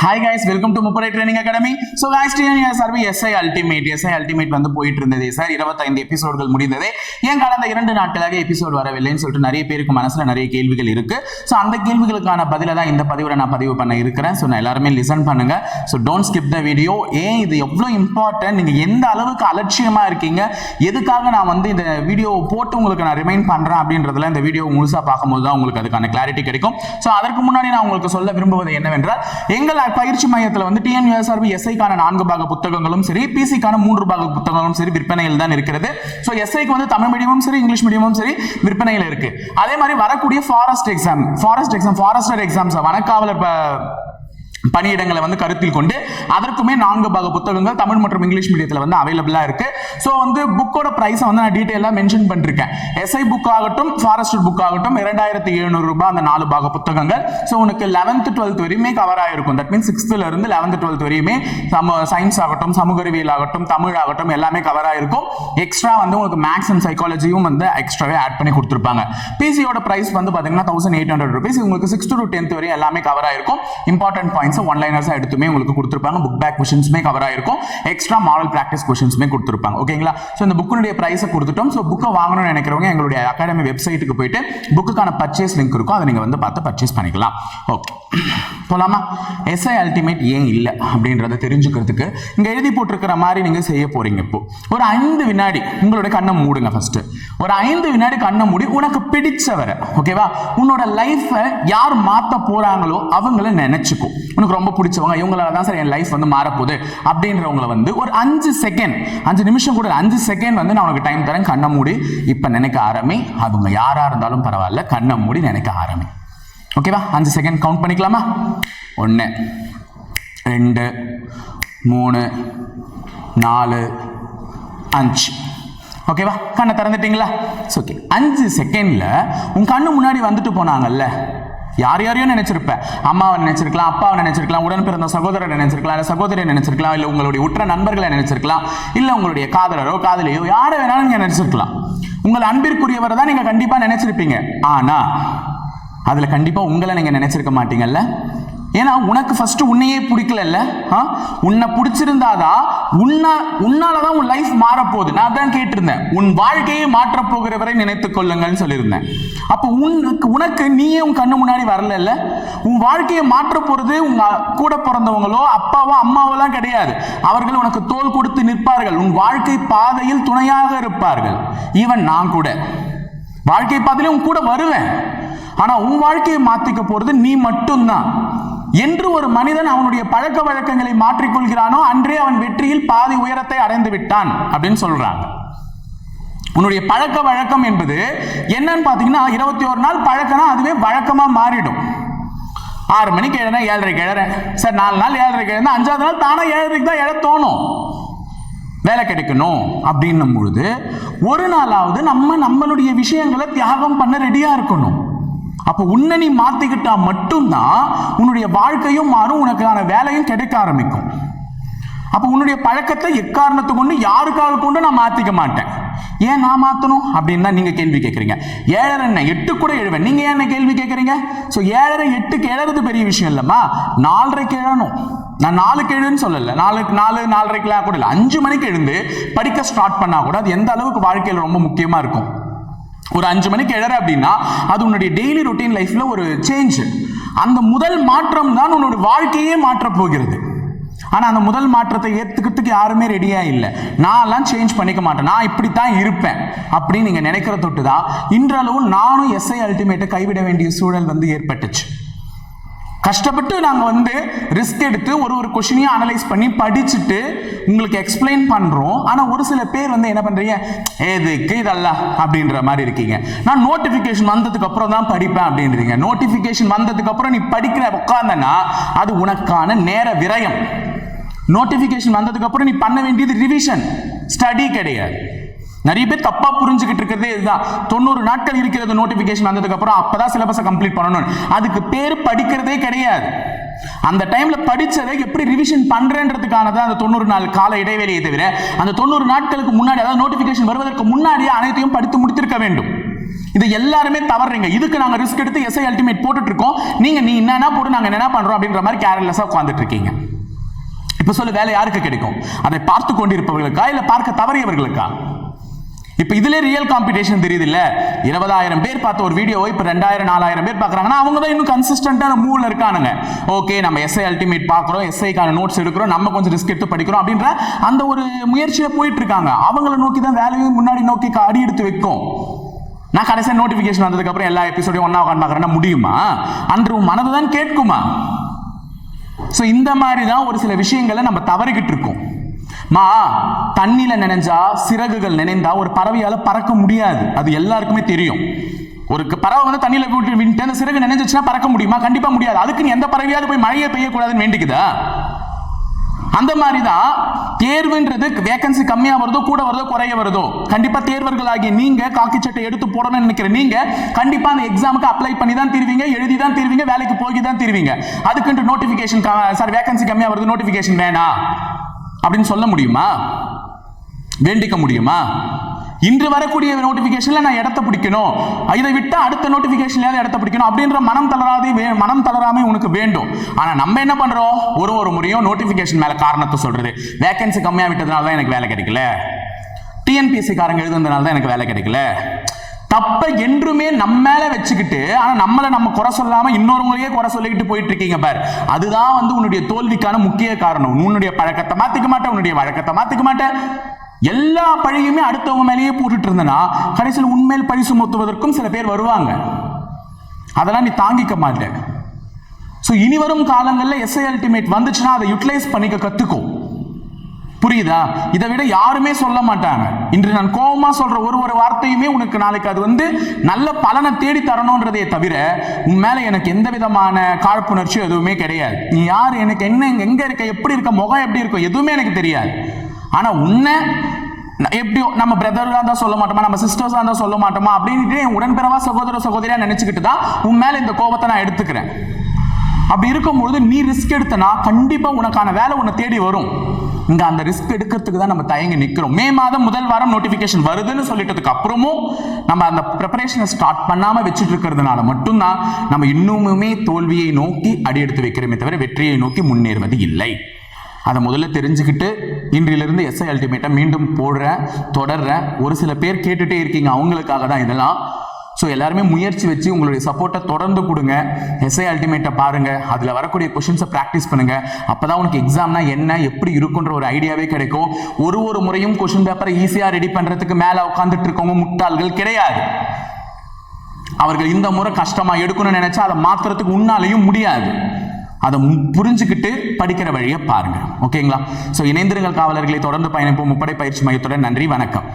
Hi guys welcome to முப்படை training academy so guys டிஎன்ஏ சர்வி எஸ்ஐ அல்டிமேட் எஸ்ஐ அல்டிமேட் வந்து போயிட்டு இருந்தது சார் இருபத்தைந்து எபிசோடுகள் முடிந்தது. ஏன் கடந்த இரண்டு நாட்களாக எபிசோட் வரவில்லைன்னு சொல்லிட்டு நிறைய பேருக்கு மனசுல நிறைய கேள்விகள் இருக்கு. ஸோ அந்த கேள்விகளுக்கான பதிலை தான் இந்த பதிவில் நான் பதிவு பண்ண இருக்கிறேன். ஸோ நான் எல்லாருமே லிசன் பண்ணுங்க. So don't skip the video ஏன் இது எவ்வளோ இம்பார்ட்டன்ட் நீங்க எந்த அளவுக்கு அலட்சியமா இருக்கீங்க? எதுக்காக நான் வந்து இந்த வீடியோ போட்டு உங்களுக்கு நான் ரிமைண்ட் பண்றேன் அப்படின்றதுல இந்த வீடியோ முழுசா பார்க்கும்போது தான் உங்களுக்கு அதுக்கான கிளாரிட்டி கிடைக்கும். ஸோ அதற்கு முன்னாடி நான் உங்களுக்கு சொல்ல விரும்புவது என்னவென்றால் எங்கள் பயிற்சி மையத்தில் வந்து டிஎன்யூஎஸ்ஆர்பி எஸ்ஐக்கான நான்கு பாக புத்தகங்களும் சரி பிசிக்கான மூன்று பாக புத்தகங்களும் சரி விற்பனையில் தான் இருக்கிறது. ஸோ எஸ்ஐக்கு வந்து தமிழ் மீடியமும் சரி இங்கிலீஷ் மீடியமும் சரி விற்பனையில் இருக்கு. அதே மாதிரி வரக்கூடிய forest exam forest exam forester exams வனக்காவலர் பணியிடங்களை வந்து கருத்தில் கொண்டு அதற்குமே நான்கு பாக புத்தகங்கள் தமிழ் மற்றும் இங்கிலீஷ் மீடியத்தில் வந்து அவைலபிளாக இருக்கு. ஸோ வந்து புக்கோட ப்ரைஸை வந்து நான் டீட்டெயிலாக மென்ஷன் பண்ணிருக்கேன். எஸ்ஐ புக் ஆகட்டும் ஃபாரஸ்ட் புக் ஆகட்டும் இரண்டாயிரத்தி எழுநூறு ரூபாய் அந்த நாலு பாக புத்தகங்கள். ஸோ உனக்கு லெவன்த் டுவெல்த் வரையுமே கவர் ஆயிருக்கும். தட் மீன்ஸ் சிக்ஸ்த்துல இருந்து லெவன்த் டுவெல்த் வரையுமே சம சயின்ஸ் ஆகட்டும் சமூக அறிவியல் ஆகட்டும் தமிழ் ஆகட்டும் எல்லாமே கவர் ஆயிருக்கும். எக்ஸ்ட்ரா வந்து உங்களுக்கு மேக்ஸ் அண்ட் சைக்காலஜியும் வந்து எக்ஸ்ட்ராவே ஆட் பண்ணி கொடுத்துருப்பாங்க. பிசியோட ப்ரைஸ் வந்து பார்த்தீங்கன்னா தௌசண்ட் எயிட் ஹண்ட்ரட் ருபீஸ் உங்களுக்கு சிக்ஸ் டு டென்த் வரையும் எல்லாமே கவர் ஆயிருக்கும். இம்பார்ட்டன்ட் பாயிண்ட்ஸ் ஒன் லைனர்ஸ் எடுத்துமே உங்களுக்கு கொடுத்துருப்பாங்க. புக் பேக் கொஷின்ஸுமே கவர் ஆயிருக்கும். எக்ஸ்ட்ரா மாடல் ப்ராக்டிஸ் கொஷின்ஸுமே கொடுத்துருப்பாங்க. ஓகேங்களா ஸோ இந்த புக்கினுடைய ப்ரைஸை கொடுத்துட்டோம். ஸோ புக்கை வாங்கணும்னு நினைக்கிறவங்க எங்களுடைய அகாடமி வெப்சைட்டுக்கு போயிட்டு புக்குக்கான பர்ச்சேஸ் லிங்க் இருக்கும். அதை நீங்கள் வந்து பார்த்து பர்ச்சேஸ் பண்ணிக்கலாம். ஓகே போலாமா? எஸ்ஐ அல்டிமேட் ஏன் இல்லை? அப்படின்றத தெரிஞ்சுக்கிறதுக்கு இங்கே எழுதி போட்டிருக்கிற மாதிரி நீங்கள் செய்ய போறீங்க இப்போ. ஒரு ஐந்து வினாடி உங்களுடைய கண்ணை மூடுங்க ஃபர்ஸ்ட் ஒரு ஐந்து வினாடி கண்ணை மூடி உனக்கு பிடிச்சவரை ஓகேவா உன்னோட லைஃப்பை யார் மாற்ற போறாங்களோ அவங்கள நினைச்சுக்கோ. உனக்கு ரொம்ப பிடிச்சவங்க இவங்களால தான் சார் என் லைஃப் வந்து மாறப்போகுது அப்படின்றவங்கள வந்து ஒரு அஞ்சு செகண்ட் அஞ்சு நிமிஷம் கூட அஞ்சு செகண்ட் வந்து நான் உனக்கு டைம் தரேன். கண்ணை மூடி இப்போ நினைக்க ஆரம்பி. அவங்க யாராக இருந்தாலும் பரவாயில்ல கண்ணை மூடி நினைக்க ஆரம்பி. ஓகேவா அஞ்சு செகண்ட் கவுண்ட் பண்ணிக்கலாமா? ஒன்று ரெண்டு மூணு நாலு அஞ்சு. ஓகேவா கண்ணை திறந்துட்டீங்களா? ஓகே அஞ்சு செகண்டில் உன் கண்ணு முன்னாடி வந்துட்டு போனாங்கல்ல யார் யாரையோ நினைச்சிருப்ப அம்மாவை நினைச்சிருக்கலாம் அப்பாவை நினைச்சிருக்கலாம் உடன் பிறந்த சகோதரரை நினைச்சிருக்கலாம் இல்லை சகோதரியை நினைச்சிருக்கலாம் இல்லை உங்களுடைய உற்ற நண்பர்களை நினைச்சிருக்கலாம் இல்லை உங்களுடைய காதலரோ காதலியோ யாரை வேணாலும் நீங்க நினைச்சிருக்கலாம். உங்கள் அன்பிற்குரியவரை தான் நீங்க கண்டிப்பா நினைச்சிருப்பீங்க. ஆனா அதுல கண்டிப்பா உங்களை நீங்க நினைச்சிருக்க மாட்டீங்கல்ல? ஏன்னா உனக்கு ஃபர்ஸ்ட் உன்னையே பிடிக்கலல்ல? ஆ? உன்னை பிடிச்சிருந்தாதான் உன்ன உன்னாலதான் உன் லைஃப் மாறப்போகுது. நான் தான் கேட்டிருந்தேன். உன் வாழ்க்கையை மாற்றப் போகிறவரை நினைத்துக் கொள்ளுங்கள்னு சொல்லியிருந்தேன். அப்போ உனக்கு உனக்கு நீயே உன் கண்ணு முன்னாடி வரல உன் வாழ்க்கையை மாற்ற போறது உங்க கூட பிறந்தவங்களோ அப்பாவோ அம்மாவெல்லாம் கிடையாது. அவர்கள் உனக்கு தோல் கொடுத்து நிற்பார்கள். உன் வாழ்க்கை பாதையில் துணையாக இருப்பார்கள். ஈவன் நான் கூட. வாழ்க்கை பாதையில உன் கூட வருவேன். ஆனா உன் வாழ்க்கையை மாத்திக்க போறது நீ மட்டும்தான். என்று ஒரு மனிதன் அவனுடைய பழக்க வழக்கங்களை மாற்றிக்கொள்கிறானோ அன்றே அவன் வெற்றியில் பாதி உயரத்தை அடைந்து விட்டான் அப்படின்னு சொல்றாங்க. உன்னுடைய பழக்க வழக்கம் என்பது என்னன்னு பார்த்தீங்கன்னா இருபத்தி ஒரு நாள் பழக்கம்னா அதுவே வழக்கமாக மாறிடும். ஆறு மணிக்கு எழுறேன் ஏழரைக்கு எழுறேன். சார் நாலு நாள் ஏழரைக்கு எழுந்தா அஞ்சாவது நாள் தானே ஏழரைக்கு தான் எழ தோணும். வேலை கிடைக்கணும் அப்படின்னும் பொழுது ஒரு நாளாவது நம்ம நம்மளுடைய விஷயங்களை தியாகம் பண்ண ரெடியாக இருக்கணும். அப்போ உன்னை நீ மாத்திக்கிட்டா மட்டும்தான் உன்னுடைய வாழ்க்கையும் மாறும் உனக்கான வேலையும் கிடைக்க ஆரம்பிக்கும். அப்போ உன்னுடைய பழக்கத்தை எக்காரணத்தை கொண்டு யாருக்காக கொண்டு நான் மாற்றிக்க மாட்டேன். ஏன் நான் மாற்றணும் அப்படின்னு தான் நீங்கள் கேள்வி கேட்குறீங்க ஏழரை என்ன எட்டு கூட எழுவேன். நீங்கள் ஏன் என்ன கேள்வி கேட்குறீங்க ஸோ ஏழரை எட்டுக்கு எழுறது பெரிய விஷயம் இல்லைம்மா. நாலரைக்கு எழணும் நான் நாலுக்கு எழுன்னு சொல்லலை. நாலு நாலு நாலரைக்குலாம் கூட இல்லை. அஞ்சு மணிக்கு எழுந்து படிக்க ஸ்டார்ட் பண்ணால் கூட அது எந்த அளவுக்கு வாழ்க்கையில் ரொம்ப முக்கியமாக இருக்கும். ஒரு அஞ்சு மணிக்கு எழற அப்படின்னா அது உன்னுடைய டெய்லி ரொட்டீன் லைஃப்ல ஒரு சேஞ்ச் அந்த முதல் மாற்றம் தான் உன்னோட வாழ்க்கையே மாற்றப் போகிறது. ஆனால் அந்த முதல் மாற்றத்தை ஏற்றுக்கிறதுக்கு யாருமே ரெடியாக இல்லை. நான்லாம் சேஞ்ச் பண்ணிக்க மாட்டேன். நான் இப்படித்தான் இருப்பேன் அப்படின்னு நீங்கள் நினைக்கிற தொட்டு தான் இன்றளவும் நானும் எஸ்ஐ அல்டிமேட்டை கைவிட வேண்டிய சூழல் வந்து ஏற்பட்டுச்சு. கஷ்டப்பட்டு நாங்கள் வந்து ரிஸ்க் எடுத்து ஒரு ஒரு கொஷினையும் அனலைஸ் பண்ணி படிச்சுட்டு உங்களுக்கு எக்ஸ்பிளைன் பண்ணுறோம் ஆனால் ஒரு சில பேர் வந்து என்ன பண்ணுறீங்க எதுக்கு இதல்ல அப்படின்ற மாதிரி இருக்கீங்க. நான் நோட்டிஃபிகேஷன் வந்ததுக்கு அப்புறம் தான் படிப்பேன் அப்படின்றீங்க. நோட்டிஃபிகேஷன் வந்ததுக்கு அப்புறம் நீ படிக்கிற உட்காந்தனா அது உனக்கான நேர விரயம். நோட்டிஃபிகேஷன் வந்ததுக்கு அப்புறம் நீ பண்ண வேண்டியது ரிவிஷன் ஸ்டடி கிடையாது. நிறைய பேர் தப்பா புரிஞ்சுக்கிட்டு இருக்கிறதே இதுதான். தொண்ணூறு நாட்கள் இருக்கிறது நோட்டிபிகேஷன் வந்ததுக்கு அப்புறம் அப்பதான் சிலபஸை கம்ப்ளீட் பண்ணணும். அதுக்கு பேர் படிக்கிறதே கிடையாது. அந்த டைம்ல படிச்சதை எப்படி ரிவிஷன் பண்றேன்றதுக்கானது அந்த தொண்ணூறு நாள் கால இடைவெளியை தவிர அந்த தொண்ணூறு நாட்களுக்கு முன்னாடி அதாவது நோட்டிபிகேஷன் வருவதற்கு முன்னாடியே அனைத்தையும் படித்து முடித்திருக்க வேண்டும். இது எல்லாருமே தவறுறீங்க இதுக்கு நாங்க ரிஸ்க் எடுத்து எஸ்ஐ அல்டிமேட் போட்டுட்டு இருக்கோம். நீங்க நீ என்னன்னா போட்டு நாங்க என்ன பண்றோம் அப்படின்ற மாதிரி கேர்லெஸ்ஸா உட்காந்துட்டு இருக்கீங்க. இப்ப சொல்லு வேலை யாருக்கு கிடைக்கும்? அதை பார்த்து கொண்டிருப்பவர்களுக்கா? இல்ல பார்க்க தவறியவர்களுக்கா? இப்போ இதுல ரியல் காம்படிஷன் தெரியுது இல்ல இருபதாயிரம் பேர் பார்த்த ஒரு வீடியோ இப்போ ரெண்டாயிரம் நாலாயிரம் பேர் பார்க்குறாங்கன்னா அவங்க தான் இன்னும் கன்சிஸ்டன்டான மூவ்ல இருக்கானுங்க. ஓகே நம்ம எஸ்ஐ அல்டிமேட் பார்க்குறோம் எஸ்ஐக்கான நோட்ஸ் எடுக்கிறோம் நம்ம கொஞ்சம் ரிஸ்க் எடுத்து படிக்கிறோம் அப்படின்ற அந்த ஒரு முயற்சியில போயிட்டு இருக்காங்க. அவங்கள நோக்கி தான் வேலையும் முன்னாடி நோக்கி அடி எடுத்து வைக்கும். நான் கடைசியாக நோட்டிஃபிகேஷன் வந்ததுக்கப்புறம் எல்லா எபிசோடையும் ஒன்றா உட்காந்து பார்க்குறேன்னா முடியுமா? அன்று மனது தான் கேட்குமா? ஸோ இந்த மாதிரி தான் ஒரு சில விஷயங்களை நம்ம தவறிக்கிட்டு இருக்கோம். மா தண்ணியில நினைஞ்சா சிறகுகள் நினைந்தா ஒரு பறவையால பறக்க முடியாது. அது எல்லாருக்குமே தெரியும். ஒரு பறவை வந்து தண்ணியில போட்டு விட்டு அந்த சிறகு நினைஞ்சிச்சுன்னா பறக்க முடியுமா? கண்டிப்பா முடியாது. அதுக்கு நீ எந்த பறவையாவது போய் மழையை பெய்யக்கூடாதுன்னு வேண்டிக்குதா? அந்த மாதிரி தான் தேர்வுன்றது வேகன்சி கம்மியா வருதோ கூட வருதோ குறைய வருதோ. கண்டிப்பா தேர்வர்களாகிய நீங்க காக்கி சட்டை எடுத்து போடணும்னு நினைக்கிற நீங்க கண்டிப்பா அந்த எக்ஸாமுக்கு அப்ளை பண்ணி தான் தீர்வீங்க எழுதி தான் தீர்வீங்க வேலைக்கு போய் தான் தீர்வீங்க. அதுக்குன்ட்டு நோட்டிபிகேஷன் சார் வேகன்சி கம்மியா வருது நோட்டிபிகேஷன் வேணாம் அப்படின்னு சொல்ல முடியுமா? வேண்டிக்க முடியுமா? இன்று வரக்கூடிய நோட்டிபிகேஷன்ல நான் இடத்த பிடிக்கணும். இதை விட்டு அடுத்த நோட்டிபிகேஷன்லயாவது இடத்த பிடிக்கணும் அப்படின்ற மனம் தளராதே வே- மனம் தளராமை உனக்கு வேண்டும். ஆனா நம்ம என்ன பண்றோம்? ஒரு ஒரு முறையும் நோட்டிபிகேஷன் மேல காரணத்தை சொல்றது. வேகன்சி கம்மியா விட்டதுனால தான் எனக்கு வேலை கிடைக்கல. டிஎன்பிஎஸ்சி காரங்க எழுதுனதுனால தான் எனக்கு வேலை கிடைக்கல. தப்ப என்றுமே நம்ம மேல வச்சுக்கிட்டு ஆனா நம்மளை நம்ம குறை சொல்லாம இன்னொருவங்களையே குறை சொல்லிக்கிட்டு போயிட்டு இருக்கீங்க பார். அதுதான் வந்து உன்னுடைய தோல்விக்கான முக்கிய காரணம். உன்னுடைய பழக்கத்தை மாத்திக்க மாட்டேன் உன்னுடைய வழக்கத்தை மாத்திக்க மாட்டேன். எல்லா பழியுமே அடுத்தவங்க மேலேயே போட்டுட்டு இருந்தனா கடைசியில் உண்மையில் பழி சுமத்துவதற்கும் சில பேர் வருவாங்க. அதெல்லாம் நீ தாங்கிக்க மாட்டேன் ஸோ இனி வரும் காலங்களில் எஸ்ஐ அல்டிமேட் வந்துச்சுன்னா அதை யூட்டிலைஸ் பண்ணிக்க கற்றுக்கும் புரியுதா? இதை விட யாருமே சொல்ல மாட்டாங்க. இன்று நான் கோபமா சொல்ற ஒரு ஒரு வார்த்தையுமே உனக்கு நாளைக்கு அது வந்து நல்ல பலனை தேடி தரணுன்றதே தவிர உன் மேல எனக்கு எந்த விதமான காழ்ப்புணர்ச்சியும் எதுவுமே கிடையாது. நீ யார்? எனக்கு என்ன எங்க இருக்க? எப்படி இருக்க? முகம் எப்படி இருக்கும்? எதுவுமே எனக்கு தெரியாது. ஆனா உன்னை ந- எப்படியோ நம்ம பிரதராக தான் சொல்ல மாட்டோமா? நம்ம சிஸ்டர்ஸாக தான் சொல்ல மாட்டோமா? அப்படின்ட்டு என் உடன்பிறவா சகோதர சகோதரியா நினைச்சுக்கிட்டு தான் உன் மேல இந்த கோபத்தை நான் எடுத்துக்கிறேன். அப்படி இருக்கும்பொழுது நீ ரிஸ்க் எடுத்தனா கண்டிப்பா உனக்கான வேலை உன்னை தேடி வரும். இங்க அந்த ரிஸ்க் எடுக்கிறதுக்கு தான் நம்ம தயங்கி நிக்கிறோம். மே மாதம் முதல் வாரம் நோட்டிபிகேஷன் வருதுன்னு சொல்லிட்டதுக்கு அப்புறமும் நம்ம அந்த ப்ரிப்பரேஷனை ஸ்டார்ட் பண்ணாம வச்சுட்டு இருக்கிறதுனால மட்டும்தான் நம்ம இன்னுமுமே தோல்வியை நோக்கி அடி எடுத்து வைக்கிறோமே தவிர வெற்றியை நோக்கி முன்னேறுவது இல்லை. அதை முதல்ல தெரிஞ்சுக்கிட்டு இன்றிலிருந்து எஸ்ஐ அல்டிமேட்டை மீண்டும் போடுறேன் தொடர்றேன். ஒரு சில பேர் கேட்டுட்டே இருக்கீங்க அவங்களுக்காக தான் இதெல்லாம். ஸோ எல்லாருமே முயற்சி வச்சு உங்களுடைய சப்போர்ட்டை தொடர்ந்து கொடுங்க. எஸ்ஐ அல்டிமேட்டை பாருங்க. அதில் வரக்கூடிய கொஷின்ஸை ப்ராக்டிஸ் பண்ணுங்க. அப்பதான் உனக்கு எக்ஸாம்னா என்ன எப்படி இருக்குன்ற ஒரு ஐடியாவே கிடைக்கும். ஒரு ஒரு முறையும் கொஷின் பேப்பரை ஈஸியாக ரெடி பண்ணுறதுக்கு மேலே உட்காந்துட்டு இருக்கவங்க முட்டாள்கள் கிடையாது. அவர்கள் இந்த முறை கஷ்டமா எடுக்கணும்னு நினைச்சா அதை மாத்துறதுக்கு உன்னாலையும் முடியாது. அதை புரிஞ்சுக்கிட்டு படிக்கிற வழியை பாருங்க. ஓகேங்களா ஸோ இணைந்திருங்கள் காவலர்களை. தொடர்ந்து பயணிப்போம். முப்படை பயிற்சி மையத்துடன் நன்றி. வணக்கம்.